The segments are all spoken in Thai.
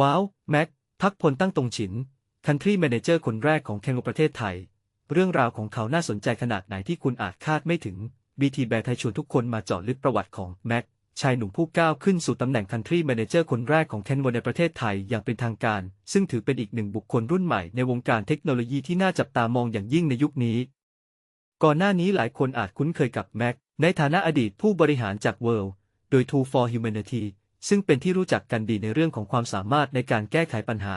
ว้าว แม็กพักพลตั้งตรงฉิน คันทรีแมเนเจอร์คนแรกของแคนโกประเทศไทย เรื่องราวของเขาน่าสนใจขนาดไหนที่คุณอาจคาดไม่ถึง BT แบร์ไทยชวนทุกคนมาเจาะลึกประวัติของแม็ก ชายหนุ่มผู้ก้าวขึ้นสู่ตำแหน่งคันทรีแมเนเจอร์คนแรกของแคนโกในประเทศไทยอย่างเป็นทางการ ซึ่งถือเป็นอีกหนึ่งบุคคลรุ่นใหม่ในวงการเทคโนโลยีที่น่าจับตามองอย่างยิ่งในยุคนี้ ก่อนหน้านี้หลายคนอาจคุ้นเคยกับแม็กในฐานะอดีตผู้บริหารจาก World โดย Tool for Humanity ซึ่งเป็นที่รู้จักกันดีในเรื่องของความสามารถในการแก้ไขปัญหา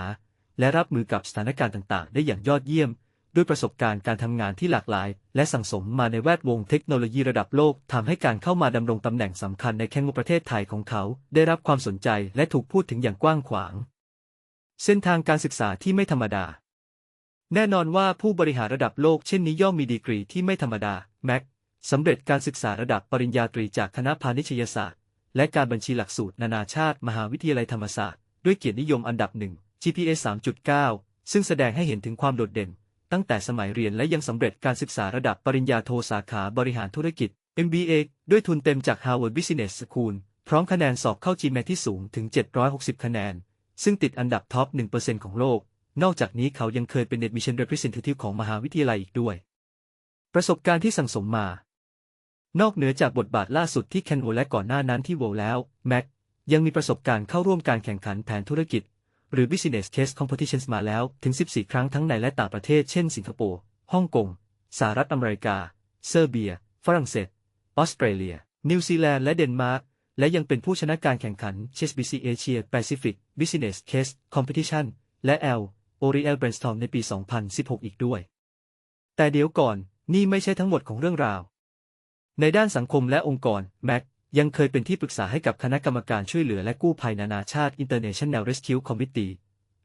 และรับมือกับสถานการณ์ต่างๆ ได้อย่างยอดเยี่ยม ด้วยประสบการณ์การทำงานที่หลากหลาย และสั่งสมมาในแวดวงเทคโนโลยีระดับโลกทำให้การเข้ามาดำรงตำแหน่งสำคัญในแข่งประเทศไทยของเขา ได้รับความสนใจและถูกพูดถึงอย่างกว้างขวาง เส้นทางการศึกษาที่ไม่ธรรมดา แน่นอนว่าผู้บริหารระดับโลกเช่นนี้ย่อมมีดีกรีที่ไม่ธรรมดาแม็กสำเร็จการศึกษาระดับปริญญาตรีจากคณะพาณิชยศาสตร์ และการบัญชีหลักสูตรนานาชาติ มหาวิทยาลัยธรรมศาสตร์ ด้วยเกียรตินิยมอันดับหนึ่ง GPA 3.9 ซึ่งแสดงให้เห็นถึงความโดดเด่น ตั้งแต่สมัยเรียนและยังสำเร็จการศึกษาระดับปริญญาโทสาขาบริหารธุรกิจ MBA ด้วยทุนเต็มจาก Harvard Business School พร้อมคะแนนสอบเข้า GMAT ที่สูงถึง 760 คะแนน ซึ่งติดอันดับท็อป 1%ของโลก นอกจากนี้เขายังเคยเป็น Admission Representative ของมหาวิทยาลัยอีกด้วย ประสบการณ์ที่สั่งสมมา นอกเหนือจากบทบาทล่าสุดที่แคนโวและก่อนหน้านั้นที่โวแล้ว แม็กยังมีประสบการณ์เข้าร่วมการแข่งขันแผนธุรกิจ หรือ Business Case Competitions มาแล้วถึง 14 ครั้งทั้งในและต่างประเทศ เช่น สิงคโปร์ ฮ่องกง สหรัฐอเมริกา เซอร์เบีย ฝรั่งเศส ออสเตรเลีย นิวซีแลนด์ และเดนมาร์ก และยังเป็นผู้ชนะการแข่งขัน HSBC Asia Pacific Business Case Competition และ L Oriel Brainstorm ในปี 2016 อีกด้วย แต่เดี๋ยวก่อน นี่ไม่ใช่ทั้งหมดของเรื่องราว ในด้านสังคมและองค์กร แม็กยังเคยเป็นที่ปรึกษาให้กับคณะกรรมการช่วยเหลือและกู้ภัยนานาชาติ International Rescue Committee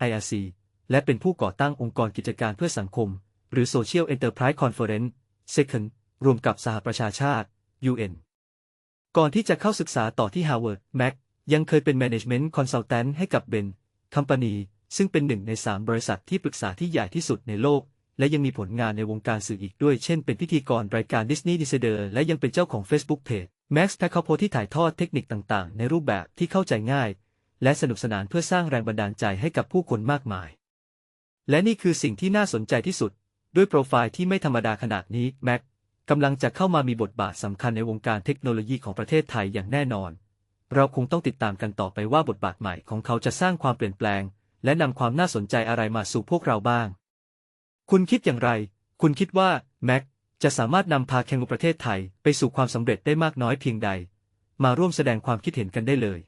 IRC และเป็นผู้ก่อตั้งองค์กรกิจการเพื่อสังคม หรือ Social Enterprise Conference Second รวมกับสหประชาชาติ UN ก่อนที่จะเข้าศึกษาต่อที่ Harvard แม็กยังเคยเป็น Management Consultant ให้กับ Ben Company ซึ่งเป็นหนึ่งในสามบริษัทที่ปรึกษาที่ใหญ่ที่สุดในโลก และยังมีผลงานในวงการสื่ออีกด้วย เช่นเป็นพิธีกรรายการ Disney Insider และยังเป็นเจ้าของ Facebook Page Max p a c k a p o ที่ถ่ายทอดเทคนิคต่างๆ ในรูปแบบที่เข้าใจง่าย และสนุกสนานเพื่อสร้างแรงบันดาลใจให้กับผู้คนมากมาย และนี่คือสิ่งที่น่าสนใจที่สุด ด้วยโปรไฟล์ที่ไม่ธรรมดาขนาดนี้แม็กกำลังจะเข้ามามีบทบาทสำคัญในวงการเทคโนโลยีของประเทศไทยอย่างแน่นอน เราคงต้องติดตามกันต่อไปว่าบทบาทใหม่ของเขาจะสร้างความเปลี่ยนแปลง และนำความน่าสนใจอะไรมาสู่พวกเราบ้าง คุณคิดอย่างไร คุณคิดว่าแม็กจะสามารถนำพาแคนูประเทศไทยไปสู่ความสำเร็จได้มากน้อยเพียงใด มาร่วมแสดงความคิดเห็นกันได้เลย